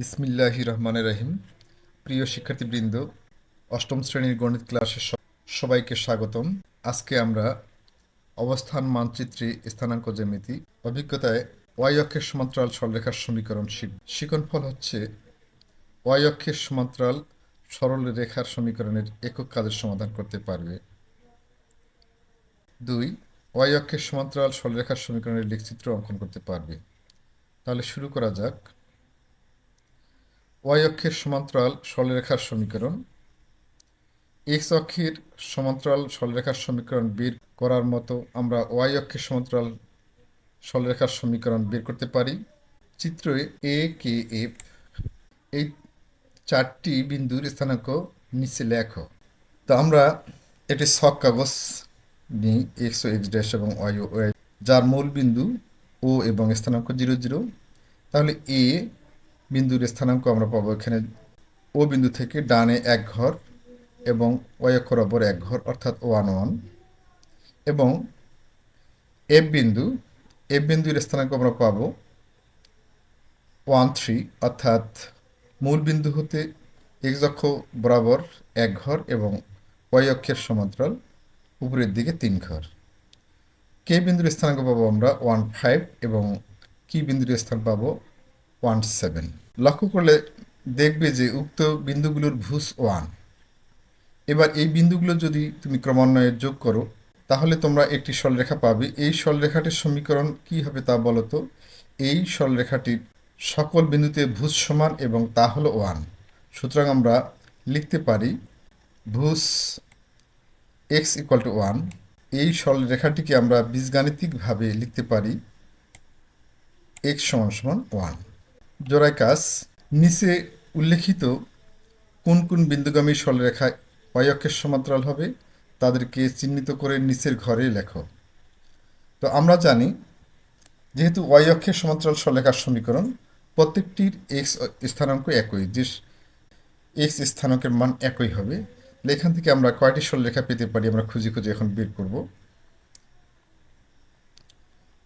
বিসমিল্লাহ রহমানের রহিম। প্রিয় শিক্ষার্থীবৃন্দ, অষ্টম শ্রেণির গণিত ক্লাসে সবাইকে স্বাগতম। আজকে আমরা অবস্থান মানচিত্রে স্থানাঙ্ক জ্যামিতি, অভিজ্ঞতায় ওয়াই অক্ষের সমান্তরাল সরলরেখার সমীকরণ শিখ শিকন ফল হচ্ছে ওয়াই অক্ষের সমান্তরাল সরল রেখার সমীকরণের একক কাজের সমাধান করতে পারবে। দুই, ওয়াই অক্ষের সমান্তরাল সরলরেখার সমীকরণের লেখচিত্র অঙ্কন করতে পারবে। তাহলে শুরু করা যাক। ওয়াই অক্ষের সমান্তরাল সরলরেখার সমীকরণ এক্স অক্ষের সমান্তরাল সরলরেখার সমীকরণ বের করার মতো আমরা ওয়াই অক্ষের সমান্তরাল সরলরেখার সমীকরণ বের করতে পারি। চিত্রে এ কে এফ এই চারটি বিন্দুর স্থানাঙ্ক নিচে লেখো। তো আমরা এটি ছক কাগজ নিই এক্স ও এক্স ড্যাশ এবং ওয়াই ও যার মূল বিন্দু ও এবং স্থানাঙ্ক জিরো জিরো তাহলে এ বিন্দুর স্থানাঙ্ক আমরা পাবো এখানে ও বিন্দু থেকে ডানে এক ঘর এবং ওয়াই অক্ষ বরাবর এক ঘর, অর্থাৎ ওয়ান ওয়ান এবং এফ বিন্দু এফ বিন্দুর স্থানাঙ্ক আমরা পাবো ওয়ান থ্রি অর্থাৎ মূল বিন্দু হতে এক্স অক্ষ বরাবর এক ঘর এবং অক্ষের সমান্তরাল উপরের দিকে তিন ঘর। কে বিন্দুর স্থানাঙ্ক পাবো আমরা ওয়ান ফাইভ এবং কি বিন্দুর স্থান পাবো ওয়ান সেভেন লক্ষ্য করলে দেখবে যে উক্ত বিন্দুগুলোর ভুস ওয়ান এবার এই বিন্দুগুলো যদি তুমি ক্রমান্বয়ে যোগ করো, তাহলে তোমরা একটি সরলরেখা পাবে। এই সরলরেখাটির সমীকরণ কি হবে তা বলো তো? এই সরলরেখাটির সকল বিন্দুতে ভুজ সমান এবং তা হলো ওয়ান সুতরাং আমরা লিখতে পারি ভুজ এক্স ইকুয়াল টু ওয়ান এই সরলরেখাটিকে আমরা বীজগাণিতিকভাবে লিখতে পারি এক্স সমান সমান ওয়ান জোড়ায় কাজ নিচে উল্লেখিত কোন কোন বিন্দুগামী সরলরেখা ওয়াই অক্ষের সমান্তরাল হবে, তাদেরকে চিহ্নিত করে নিচের ঘরে লেখো। তো আমরা জানি, যেহেতু ওয়াই অক্ষের সমান্তরাল সরলরেখার সমীকরণ, প্রত্যেকটির এক্স স্থানাঙ্ক একই, যে এক্স স্থানাঙ্কের মান একই হবে এখান থেকে আমরা কয়টি সরলরেখা পেতে পারি আমরা খুঁজে খুঁজে এখন বের করব।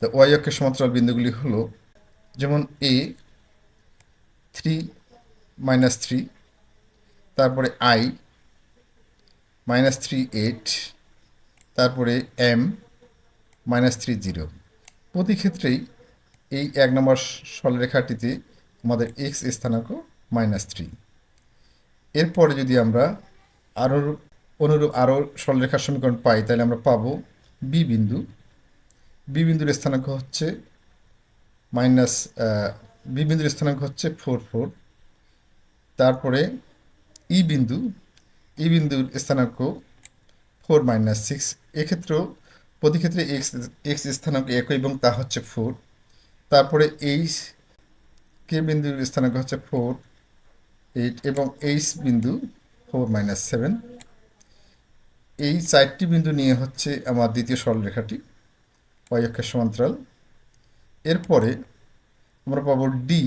তো ওয়াই অক্ষের সমান্তরাল বিন্দুগুলি হলো, যেমন এ থ্রি মাইনাস থ্রি তারপরে আই মাইনাস থ্রি এইট তারপরে এম মাইনাস থ্রি জিরো প্রতি ক্ষেত্রেই এই এক নম্বর সরলরেখাটিতে আমাদের এক্স স্থানাঙ্ক মাইনাস থ্রি এরপরে যদি আমরা আরও অনুরূপ আরও সরলরেখার সমীকরণ পাই, তাহলে আমরা পাবো বি বিন্দু। বি বিন্দুর স্থানাঙ্ক হচ্ছে মাইনাস বিন্দুর স্থানাঙ্ক হচ্ছে ফোর ফোর। তারপরে ই বিন্দু, ই বিন্দুর স্থানাঙ্ক ফোর মাইনাস সিক্স। এক্ষেত্রেও প্রতি ক্ষেত্রে এক্স এক্স স্থানাঙ্ক একই এবং তা হচ্ছে ফোর। তারপরে এইচ, কে বিন্দুর স্থানাঙ্ক হচ্ছে ফোর, এইট এবং এইচ বিন্দু ফোর মাইনাস সেভেন। এই চারটি বিন্দু নিয়ে হচ্ছে আমার দ্বিতীয় সরলরেখাটি ওয়াই অক্ষের সমান্তরাল। এরপরে আমরা পাবো D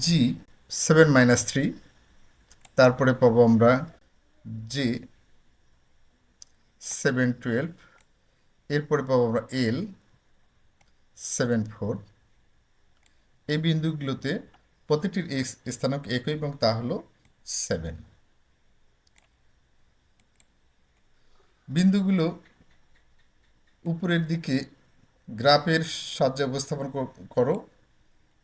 G seven minus three তারপরে পাবো আমরা জে সেভেন টুয়েলভ এরপরে পাবো আমরা এল সেভেন ফোর এই বিন্দুগুলোতে প্রতিটির এক্স স্থানাঙ্ক একই এবং তা হলো সেভেন বিন্দুগুলো উপরের দিকে গ্রাফের সাহায্যে উপস্থাপন কর-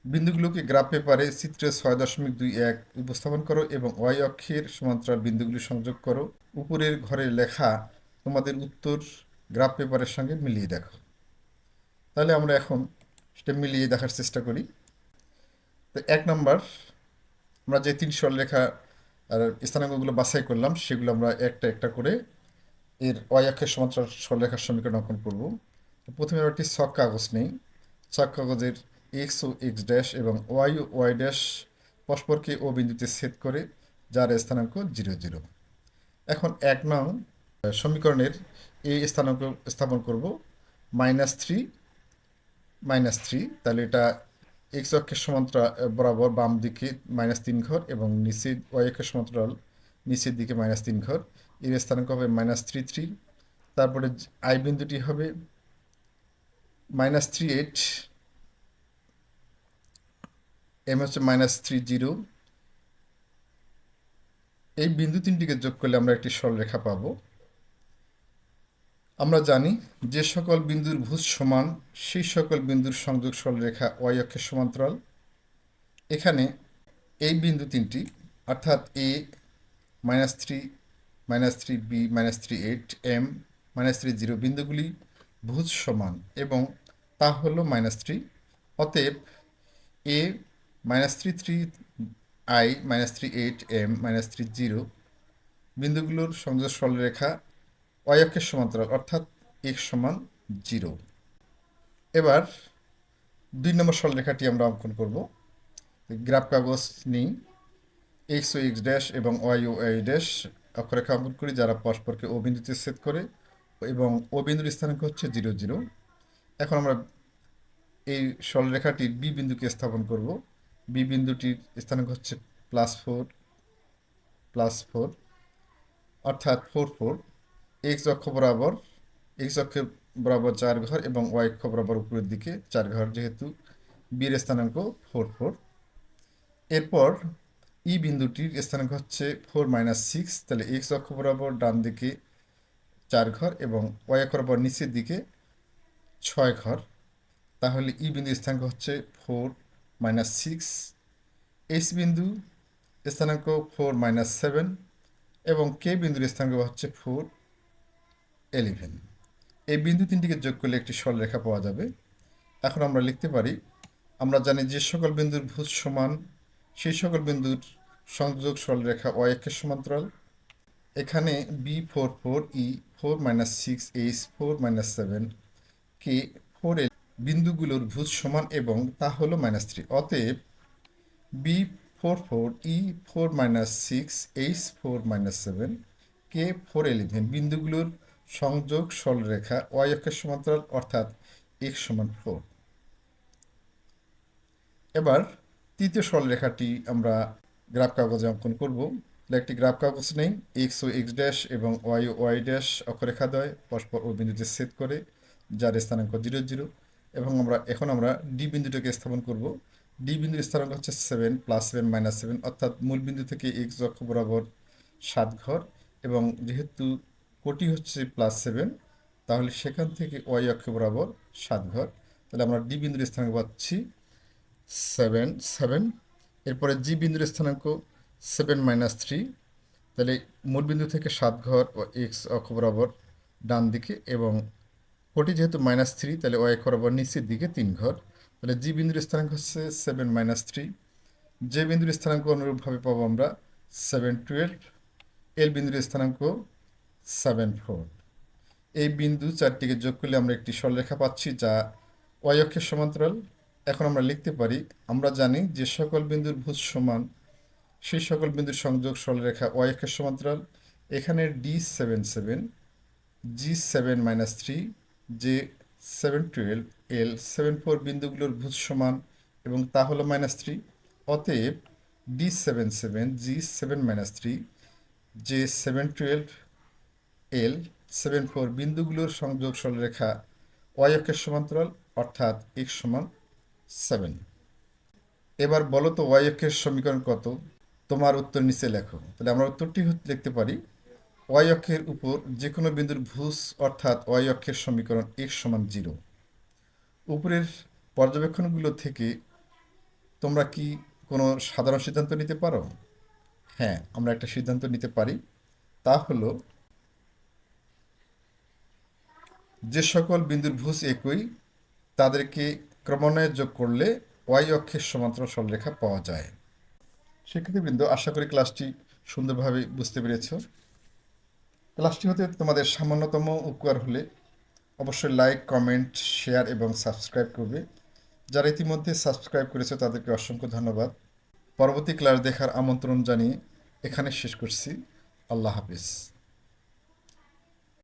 বিন্দুগুলোকে গ্রাফ পেপারে চিত্রে ছয় দশমিক দুই এক উপস্থাপন করো এবং ওয়াই অক্ষের সমান্তরাল বিন্দুগুলি সংযোগ করো। উপরের ঘরে লেখা তোমাদের উত্তর গ্রাফ পেপারের সঙ্গে মিলিয়ে দেখো। তাহলে আমরা এখন সেটা মিলিয়ে দেখার চেষ্টা করি। তো এক নম্বর, আমরা যে তিন সরলরেখা আর স্থানাঙ্কগুলো বাছাই করলাম, সেগুলো আমরা একটা একটা করে এর ওয়াই অক্ষের সমান্তরাল সরলরেখার সমীকরণ অঙ্কন করব। প্রথমে একটি ছক কাগজ নেই। ছক কাগজের এক্স ও এক্স ড্যাশ এবং ওয়াই ও ওয়াই ড্যাশ পরস্পরকে ও বিন্দুতে ছেদ করে, যার স্থানাঙ্ক জিরো জিরো এখন এক নং সমীকরণের এই স্থানাঙ্ক স্থাপন করব মাইনাস থ্রি মাইনাস থ্রি তাহলে এটা এক্স অক্ষের সমান্তরাল বরাবর বাম দিকে মাইনাস তিন ঘর এবং নিচে ওয়াই অক্ষের সমান্তরাল, নিচের দিকে মাইনাস তিন ঘর। এর স্থানাঙ্ক হবে মাইনাস থ্রি থ্রি তারপরে আই বিন্দুটি হবে মাইনাস থ্রি এইট এম হচ্ছে মাইনাস থ্রি জিরো এই বিন্দু তিনটিকে যোগ করলে আমরা একটি সরলরেখা পাব। আমরা জানি যে সকল বিন্দুর ভুজ সমান, সেই সকল বিন্দুর সংযোগ সরলরেখা ওয়াই অক্ষের সমান্তরাল। এখানে এই বিন্দু তিনটি, অর্থাৎ A minus three minus three B minus three eight M minus three zero বিন্দুগুলি ভুজ সমান এবং তা হলো মাইনাস থ্রি অতএব A minus three three I minus three eight M minus three zero বিন্দুগুলোর সংযোগ সরলরেখা ওয়াই অক্ষের সমান্তরাল, অর্থাৎ এক্স সমান জিরো এবার দুই নম্বর সরলরেখাটি আমরা অঙ্কন করব। গ্রাফ কাগজ নিই। এক্স ও এক্স ড্যাশ এবং ওয়াই ও ওয়াই ড্যাশ অক্ষরেখা অঙ্কন করি, যারা পরস্পরকে ও বিন্দুতে সেট করে এবং ও বিন্দুর স্থানাঙ্ক হচ্ছে জিরো জিরো। এখন আমরা এই সরলরেখাটির বি বিন্দুকে স্থাপন করব। বি বিন্দুটির স্থানাঙ্ক হচ্ছে প্লাস ফোর প্লাস ফোর অর্থাৎ ফোর ফোর এক্স অক্ষ বরাবর এক্স অক্ষে বরাবর চার ঘর এবং ওয়াই অক্ষ বরাবর উপরের দিকে চার ঘর যেহেতু বীর স্থানাঙ্ক ফোর ফোর এরপর ই বিন্দুটির স্থানাঙ্ক হচ্ছে ফোর মাইনাস সিক্স তাহলে এক্স অক্ষ বরাবর ডান দিকে চার ঘর এবং ওয়াই অক্ষ বরাবর নিচের দিকে ছয় ঘর। তাহলে ই বিন্দু স্থানাঙ্ক হচ্ছে ফোর মাইনাস সিক্স, এইচ বিন্দু স্থানাঙ্ক ফোর মাইনাস সেভেন এবং কে বিন্দুর স্থানাঙ্ক হচ্ছে ফোর এলিভেন। এই বিন্দু তিনটিকে যোগ করলে একটি সরলরেখা পাওয়া যাবে। এখন আমরা লিখতে পারি, আমরা জানি যে সকল বিন্দুর ভুজ সমান, সেই সকল বিন্দুর সংযোগ সরলরেখা ওয়াই অক্ষের সমান্তরাল। এখানে B four four E four minus six H four minus seven K four L বিন্দুগুলোর ভুজ সমান এবং তা হলো মাইনাস থ্রি অতএব B four four E four minus six H four minus seven K four eleven বিন্দুগুলোর সংযোগ সরলরেখা ওয়াই অক্ষের সমান্তরাল অর্থাৎ এক্স সমান ফোর এবার তৃতীয় সরলরেখাটি আমরা গ্রাফ কাগজে অঙ্কন করব। একটি গ্রাফ কাগজ নেই এক্স ও এক্স ড্যাশ এবং ওয়াই ও ওয়াই ড্যাশ অক্ষরেখা দ্বয় পরস্পর ও বিন্দুতে সেট করে, যার স্থানাঙ্ক জিরো জিরো। এবং আমরা, এখন আমরা ডি বিন্দুটাকে স্থাপন করব। ডি বিন্দুর স্থানাঙ্ক হচ্ছে seven plus seven minus seven অর্থাৎ মূল বিন্দু থেকে এক্স অক্ষ বরাবর সাত ঘর। এবং যেহেতু কোটি হচ্ছে প্লাস সেভেন তাহলে সেখান থেকে ওয়াই অক্ষ বরাবর সাত ঘর। তাহলে আমরা ডি বিন্দুর স্থানাঙ্ক পাচ্ছি সেভেন সেভেন এরপরে জি বিন্দুর স্থানাঙ্ক সেভেন মাইনাস থ্রি তাহলে মূল বিন্দু থেকে সাত ঘর ও এক্স অক্ষ বরাবর ডান দিকে এবং ওটি যেহেতু মাইনাস থ্রি তাহলে ওয়াই বরাবর নিচের দিকে তিন ঘর। তাহলে জি বিন্দুর স্থানাঙ্ক হচ্ছে সেভেন মাইনাস থ্রি যে বিন্দুর স্থানাঙ্ক অনুরূপভাবে পাবো আমরা সেভেন টুয়েলভ এল বিন্দুর স্থানাঙ্ক সেভেন ফোর এই বিন্দু চারটিকে যোগ করলে আমরা একটি সরলরেখা পাচ্ছি যা ওয়াই অক্ষের সমান্তরাল। এখন আমরা লিখতে পারি, আমরা জানি যে সকল বিন্দুর ভুজ সমান সেই সকল বিন্দুর সংযোগ সরলরেখা ওয়াই অক্ষের সমান্তরাল। এখানে D seven seven G seven minus three J seven twelve L seven four বিন্দুগুলোর ভুজ সমান এবং তা হলো মাইনাস থ্রি অতএব D seven seven G seven minus three J seven twelve L seven four বিন্দুগুলোর সংযোগ সরলরেখা ওয়াই অক্ষের সমান্তরাল, অর্থাৎ এক্স সমান সেভেন এবার বলো তো ওয়াই অক্ষের সমীকরণ কত? তোমার উত্তর নিচে লেখো। তাহলে আমরা উত্তরটি লিখতে পারি ওয়াই অক্ষের উপর যে কোনো বিন্দুর ভুজ অর্থাৎ ওয়াই অক্ষের সমীকরণ এক্স সমান জিরো উপরের পর্যবেক্ষণগুলো থেকে তোমরা কি কোনো সাধারণ সিদ্ধান্ত নিতে পারো? হ্যাঁ আমরা একটা সিদ্ধান্ত নিতে পারি। তা হলো, যে সকল বিন্দুর ভুজ একই, তাদেরকে ক্রমান্বয়ে যোগ করলে ওয়াই অক্ষের সমান্তরাল সরলরেখা পাওয়া যায়। শিক্ষার্থীবৃন্দ, আশা করি ক্লাসটি সুন্দরভাবে বুঝতে পেরেছ। ক্লাসটি হতে তোমাদের সামান্যতম উপকার হলে অবশ্যই লাইক কমেন্ট শেয়ার এবং সাবস্ক্রাইব করবে। যারা ইতিমধ্যে সাবস্ক্রাইব করেছে, তাদেরকে অসংখ্য ধন্যবাদ। পরবর্তী ক্লাস দেখার আমন্ত্রণ জানিয়ে এখানে শেষ করছি। আল্লাহ হাফিজ।